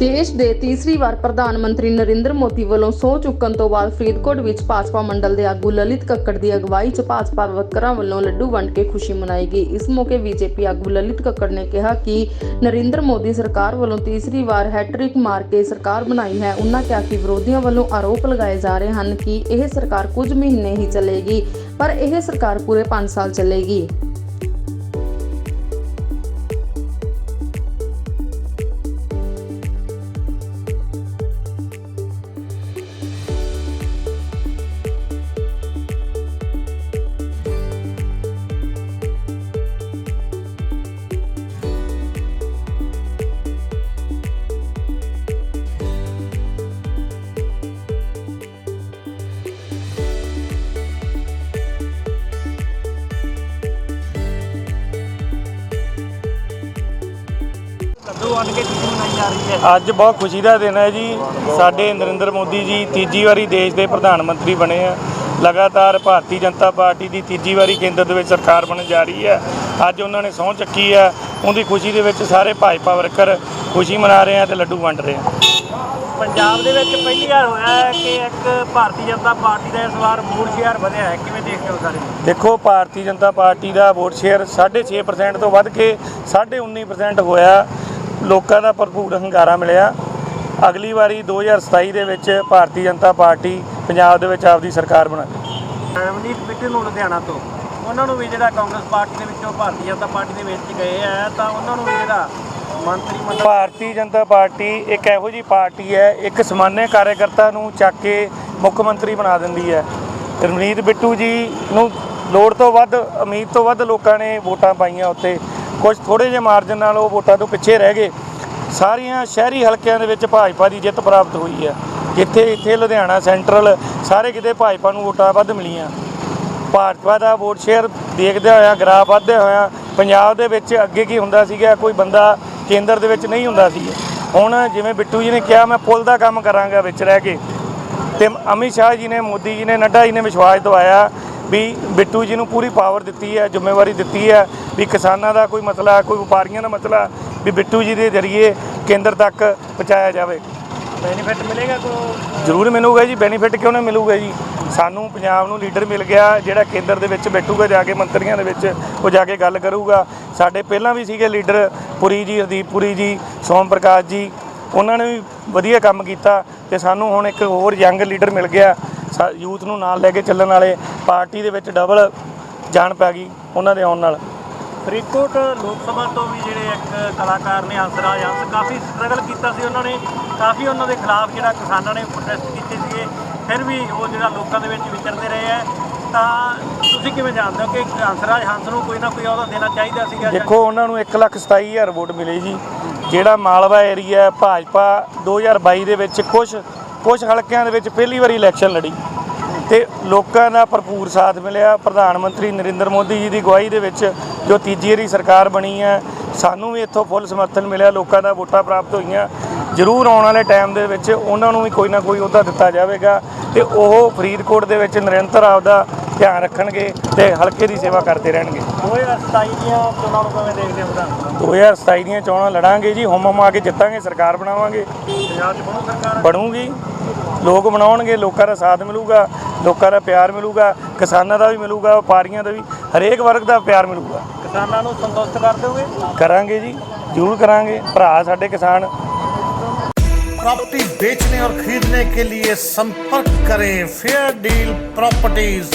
ਦੇਸ਼ ਦੇ ਤੀਸਰੀ ਵਾਰ ਪ੍ਰਧਾਨ ਮੰਤਰੀ ਨਰਿੰਦਰ ਮੋਦੀ ਵੱਲੋਂ ਸਹੁੰ ਚੁੱਕਣ ਤੋਂ ਬਾਅਦ ਫਰੀਦਕੋਟ ਵਿੱਚ ਭਾਜਪਾ ਮੰਡਲ ਦੇ ਆਗੂ ਲਲਿਤ ਕੱਕੜ ਦੀ ਅਗਵਾਈ 'ਚ ਭਾਜਪਾ ਵਰਕਰਾਂ ਵੱਲੋਂ ਲੱਡੂ ਵੰਡ ਕੇ ਖੁਸ਼ੀ ਮਨਾਈ ਗਈ। ਇਸ ਮੌਕੇ ਬੀਜੇਪੀ ਆਗੂ ਲਲਿਤ ਕੱਕੜ ਨੇ ਕਿਹਾ ਕਿ ਨਰਿੰਦਰ ਮੋਦੀ ਸਰਕਾਰ ਵੱਲੋਂ ਤੀਸਰੀ ਵਾਰ ਹੈਟ੍ਰਿਕ ਮਾਰ ਕੇ ਸਰਕਾਰ ਬਣਾਈ ਹੈ। ਉਹਨਾਂ ਕਿਹਾ ਕਿ ਵਿਰੋਧੀਆਂ ਵੱਲੋਂ ਆਰੋਪ ਲਗਾਏ ਜਾ ਰਹੇ ਹਨ ਕਿ ਇਹ ਸਰਕਾਰ ਕੁਝ ਮਹੀਨੇ ਹੀ ਚੱਲੇਗੀ, ਪਰ ਇਹ ਸਰਕਾਰ ਪੂਰੇ 5 ਸਾਲ ਚੱਲੇਗੀ। ਲੱਡੂ ਵੰਡ ਕੇ ਖੁਸ਼ੀ ਮਨਾਈ ਜਾ ਰਹੀ ਹੈ? ਅੱਜ ਬਹੁਤ ਖੁਸ਼ੀ ਦਾ ਦਿਨ ਹੈ ਜੀ। ਸਾਡੇ ਨਰਿੰਦਰ ਮੋਦੀ ਜੀ ਤੀਜੀ ਵਾਰੀ ਦੇਸ਼ ਦੇ ਪ੍ਰਧਾਨ ਮੰਤਰੀ ਬਣੇ ਆ। ਲਗਾਤਾਰ ਭਾਰਤੀ ਜਨਤਾ ਪਾਰਟੀ ਦੀ ਤੀਜੀ ਵਾਰੀ ਕੇਂਦਰ ਦੇ ਵਿੱਚ ਸਰਕਾਰ ਬਣਨ ਜਾ ਰਹੀ ਹੈ। ਅੱਜ ਉਹਨਾਂ ਨੇ ਸਹੁੰ ਚੱਕੀ ਹੈ। ਉਹਦੀ ਖੁਸ਼ੀ ਦੇ ਵਿੱਚ ਸਾਰੇ ਭਾਜਪਾ ਵਰਕਰ ਖੁਸ਼ੀ ਮਨਾ ਰਹੇ ਆ ਤੇ ਲੱਡੂ ਵੰਡ ਰਹੇ ਆ। ਪੰਜਾਬ ਦੇ ਵਿੱਚ ਪਹਿਲੀ ਵਾਰ ਹੋਇਆ ਹੈ ਕਿ ਇੱਕ ਭਾਰਤੀ ਜਨਤਾ ਪਾਰਟੀ ਦਾ ਇਸ ਵਾਰ ਵੋਟ ਸ਼ੇਅਰ ਵਧਿਆ ਹੈ। ਕਿਵੇਂ ਦੇਖਦੇ ਹੋ ਸਾਰੇ? ਦੇਖੋ ਭਾਰਤੀ ਜਨਤਾ ਪਾਰਟੀ ਦਾ ਵੋਟ ਸ਼ੇਅਰ 6.5% ਤੋਂ ਵੱਧ ਕੇ 19.5% ਹੋਇਆ। ਲੋਕਾਂ ਦਾ ਭਰਪੂਰ ਹੰਗਾਰਾ ਮਿਲਿਆ। ਅਗਲੀ ਵਾਰੀ 2027 ਦੇ ਵਿੱਚ ਭਾਰਤੀ ਜਨਤਾ ਪਾਰਟੀ ਪੰਜਾਬ ਦੇ ਵਿੱਚ ਆਪਦੀ ਸਰਕਾਰ ਬਣਾ ਰਵਨੀਤ ਬਿੱਟੂ ਨੂੰ ਲੁਧਿਆਣਾ ਤੋਂ। ਉਹਨਾਂ ਨੂੰ ਵੀ ਜਿਹੜਾ ਕਾਂਗਰਸ ਪਾਰਟੀ ਦੇ ਵਿੱਚੋਂ ਭਾਰਤੀ ਜਨਤਾ ਪਾਰਟੀ ਦੇ ਵਿੱਚ ਗਏ ਆ ਤਾਂ ਉਹਨਾਂ ਨੂੰ ਵੀ ਜਿਹੜਾ ਮੰਤਰੀ ਮੰਡਲ ਭਾਰਤੀ ਜਨਤਾ ਪਾਰਟੀ ਇੱਕ ਇਹੋ ਜੀ ਪਾਰਟੀ ਹੈ ਇੱਕ ਸਮਾਨਯ ਕਾਰਜਕਰਤਾ ਨੂੰ ਚੱਕ ਕੇ ਮੁੱਖ ਮੰਤਰੀ ਬਣਾ ਦਿੰਦੀ ਹੈ। ਰਵਨੀਤ ਬਿੱਟੂ ਜੀ ਨੂੰ ਲੋੜ ਤੋਂ ਵੱਧ ਉਮੀਦ ਤੋਂ ਵੱਧ ਲੋਕਾਂ ਨੇ ਵੋਟਾਂ ਪਾਈਆਂ ਉੱਤੇ। ਕੁਝ ਥੋੜੇ ਜਿਹੇ ਮਾਰਜਨ ਨਾਲ ਉਹ ਵੋਟਾਂ ਤੋਂ ਪਿੱਛੇ ਰਹਿ ਗਏ। ਸਾਰੀਆਂ ਸ਼ਹਿਰੀ ਹਲਕਿਆਂ ਦੇ ਵਿੱਚ ਭਾਜਪਾ ਦੀ ਜਿੱਤ ਪ੍ਰਾਪਤ ਹੋਈ ਹੈ। ਜਿੱਥੇ ਇੱਥੇ ਲੁਧਿਆਣਾ ਸੈਂਟਰਲ ਸਾਰੇ ਕਿਤੇ ਭਾਜਪਾ ਨੂੰ ਵੋਟਾਂ ਵੱਧ ਮਿਲੀਆਂ। ਭਾਜਪਾ ਦਾ ਵੋਟ ਸ਼ੇਅਰ ਦੇਖਦੇ ਹੋਇਆ, ਗ੍ਰਾਫ ਵਧਦੇ ਹੋਇਆ, ਪੰਜਾਬ ਦੇ ਵਿੱਚ ਅੱਗੇ ਕੀ ਹੁੰਦਾ ਸੀਗਾ, ਕੋਈ ਬੰਦਾ ਕੇਂਦਰ ਦੇ ਵਿੱਚ ਨਹੀਂ ਹੁੰਦਾ ਸੀ। ਹੁਣ ਜਿਵੇਂ ਬਿੱਟੂ ਜੀ ਨੇ ਕਿਹਾ, ਮੈਂ ਪੁੱਲ ਦਾ ਕੰਮ ਕਰਾਂਗਾ ਵਿੱਚ ਰਹਿ ਕੇ। ਤੇ ਅਮਿਤ ਸ਼ਾਹ ਜੀ ਨੇ, ਮੋਦੀ ਜੀ ਨੇ, ਨੱਡਾ ਜੀ ਨੇ ਵਿਸ਼ਵਾਸ ਦਵਾਇਆ ਵੀ ਬਿੱਟੂ ਜੀ ਨੂੰ ਪੂਰੀ ਪਾਵਰ ਦਿੱਤੀ ਹੈ ਜ਼ਿੰਮੇਵਾਰੀ ਦਿੱਤੀ ਹੈ ਵੀ ਕਿਸਾਨਾਂ ਦਾ ਕੋਈ ਮਸਲਾ ਕੋਈ ਵਪਾਰੀਆਂ ਦਾ ਮਸਲਾ ਵੀ ਬਿੱਟੂ ਜੀ ਦੇ ਜ਼ਰੀਏ ਕੇਂਦਰ ਤੱਕ ਪਹੁੰਚਾਇਆ ਜਾਵੇ। ਬੈਨੀਫਿਟ ਮਿਲੇਗਾ ਕੋ ਜ਼ਰੂਰ ਮਿਲੂਗਾ ਜੀ ਬੈਨੀਫਿਟ ਕਿਉਂ ਨਾ ਮਿਲੂਗਾ ਜੀ? ਸਾਨੂੰ ਪੰਜਾਬ ਨੂੰ ਲੀਡਰ ਮਿਲ ਗਿਆ ਜਿਹੜਾ ਕੇਂਦਰ ਦੇ ਵਿੱਚ ਬੈਠੂਗਾ ਜਾ ਕੇ ਮੰਤਰੀਆਂ ਦੇ ਵਿੱਚ ਉਹ ਜਾ ਕੇ ਗੱਲ ਕਰੂਗਾ। ਸਾਡੇ ਪਹਿਲਾਂ ਵੀ ਸੀਗੇ ਲੀਡਰ ਪੁਰੀ ਜੀ ਹਰਦੀਪ ਪੁਰੀ ਜੀ ਸੋਮ ਪ੍ਰਕਾਸ਼ ਜੀ ਉਹਨਾਂ ਨੇ ਵੀ ਵਧੀਆ ਕੰਮ ਕੀਤਾ ਤੇ ਸਾਨੂੰ ਹੁਣ ਇੱਕ ਹੋਰ ਯੰਗ ਲੀਡਰ ਮਿਲ ਗਿਆ। ਯੂਥ ਨੂੰ ਨਾਲ ਲੈ ਕੇ ਚੱਲਣ ਵਾਲੇ ਪਾਰਟੀ ਦੇ ਵਿੱਚ ਡਬਲ ਜਾਣ ਪੈ ਗਈ ਉਹਨਾਂ ਦੇ ਆਉਣ ਨਾਲ। ਫਰੀਦਕੋਟ ਲੋਕ ਸਭਾ ਤੋਂ ਵੀ ਜਿਹੜੇ ਇੱਕ ਕਲਾਕਾਰ ਨੇ ਹੰਸਰਾਜ ਹੰਸ ਕਾਫੀ ਸਟਰਗਲ ਕੀਤਾ ਸੀ ਉਹਨਾਂ ਨੇ। ਕਾਫੀ ਉਹਨਾਂ ਦੇ ਖਿਲਾਫ ਜਿਹੜਾ ਕਿਸਾਨਾਂ ਨੇ ਪ੍ਰੋਟੈਸਟ ਕੀਤੇ ਸੀਗੇ। ਫਿਰ ਵੀ ਉਹ ਜਿਹੜਾ ਲੋਕਾਂ ਦੇ ਵਿੱਚ ਵਿਚਰਦੇ ਰਹੇ ਹੈ ਤਾਂ ਤੁਸੀਂ ਕਿਵੇਂ ਜਾਣਦੇ ਹੋ ਕਿ ਹੰਸਰਾਜ ਹੰਸ ਨੂੰ ਕੋਈ ਨਾ ਕੋਈ ਅਹੁਦਾ ਦੇਣਾ ਚਾਹੀਦਾ ਸੀਗਾ ਦੇਖੋ ਉਹਨਾਂ ਨੂੰ 127000 ਵੋਟ ਮਿਲੇ ਜੀ ਜਿਹੜਾ ਮਾਲਵਾ ਏਰੀਆ ਭਾਜਪਾ 2022 ਦੇ ਵਿੱਚ ਕੁਝ ਕੁਝ ਹਲਕਿਆਂ ਦੇ ਵਿੱਚ ਪਹਿਲੀ ਵਾਰੀ ਇਲੈਕਸ਼ਨ ਲੜੀ ਤੇ ਲੋਕਾਂ ਦਾ ਭਰਪੂਰ ਸਾਥ ਮਿਲਿਆ। ਪ੍ਰਧਾਨ ਮੰਤਰੀ ਨਰਿੰਦਰ ਮੋਦੀ ਜੀ ਦੀ ਅਗਵਾਈ ਦੇ ਵਿੱਚ ਜੋ ਤੀਜੀ ਵਾਰੀ ਸਰਕਾਰ ਬਣੀ ਹੈ, ਸਾਨੂੰ ਵੀ ਇੱਥੋਂ ਫੁੱਲ ਸਮਰਥਨ ਮਿਲਿਆ, ਲੋਕਾਂ ਦਾ ਵੋਟਾਂ ਪ੍ਰਾਪਤ ਹੋਈਆਂ। ਜ਼ਰੂਰ ਆਉਣ ਵਾਲੇ ਟਾਈਮ ਦੇ ਵਿੱਚ ਉਹਨਾਂ ਨੂੰ ਵੀ ਕੋਈ ਨਾ ਕੋਈ ਉਹਦਾ ਦਿੱਤਾ ਜਾਵੇਗਾ ਤੇ ਉਹ ਫਰੀਦਕੋਟ ਦੇ ਵਿੱਚ ਨਿਰੰਤਰ ਆਪਦਾ ਧਿਆਨ ਰੱਖਣਗੇ ਤੇ ਹਲਕੇ ਦੀ ਸੇਵਾ ਕਰਦੇ ਰਹਿਣਗੇ 2027 ਦੀਆਂ ਚੋਣਾਂ ਨੂੰ ਕਿਵੇਂ ਦੇਖਦੇ ਹੋ ਪ੍ਰਧਾਨ 2027 ਦੀਆਂ ਚੋਣਾਂ ਲੜਾਂਗੇ ਜੀ ਹੁਮ ਹੁਮਾ ਕੇ ਜਿੱਤਾਂਗੇ ਸਰਕਾਰ ਬਣਾਵਾਂਗੇ ਪੰਜਾਬ 'ਚ ਬਣੂ ਸਰਕਾਰ ਬਣੂਗੀ ਲੋਕ ਬਣਾਉਣਗੇ ਲੋਕਾਂ ਦਾ ਸਾਥ ਮਿਲੂਗਾ ਲੋਕਾਂ ਦਾ ਪਿਆਰ ਮਿਲੂਗਾ ਕਿਸਾਨਾਂ ਦਾ ਵੀ ਮਿਲੂਗਾ ਵਪਾਰੀਆਂ ਦਾ ਵੀ ਹਰੇਕ ਵਰਗ ਦਾ ਪਿਆਰ ਮਿਲੂਗਾ ਕਿਸਾਨਾਂ ਨੂੰ ਸੰਤੁਸ਼ਟ ਕਰ ਦੋਗੇ ਕਰਾਂਗੇ ਜੀ ਜ਼ਰੂਰ ਕਰਾਂਗੇ ਭਰਾ ਸਾਡੇ ਕਿਸਾਨ प्रॉपर्टी बेचने और खरीदने के लिए संपर्क करें फेयर डील प्रॉपर्टीज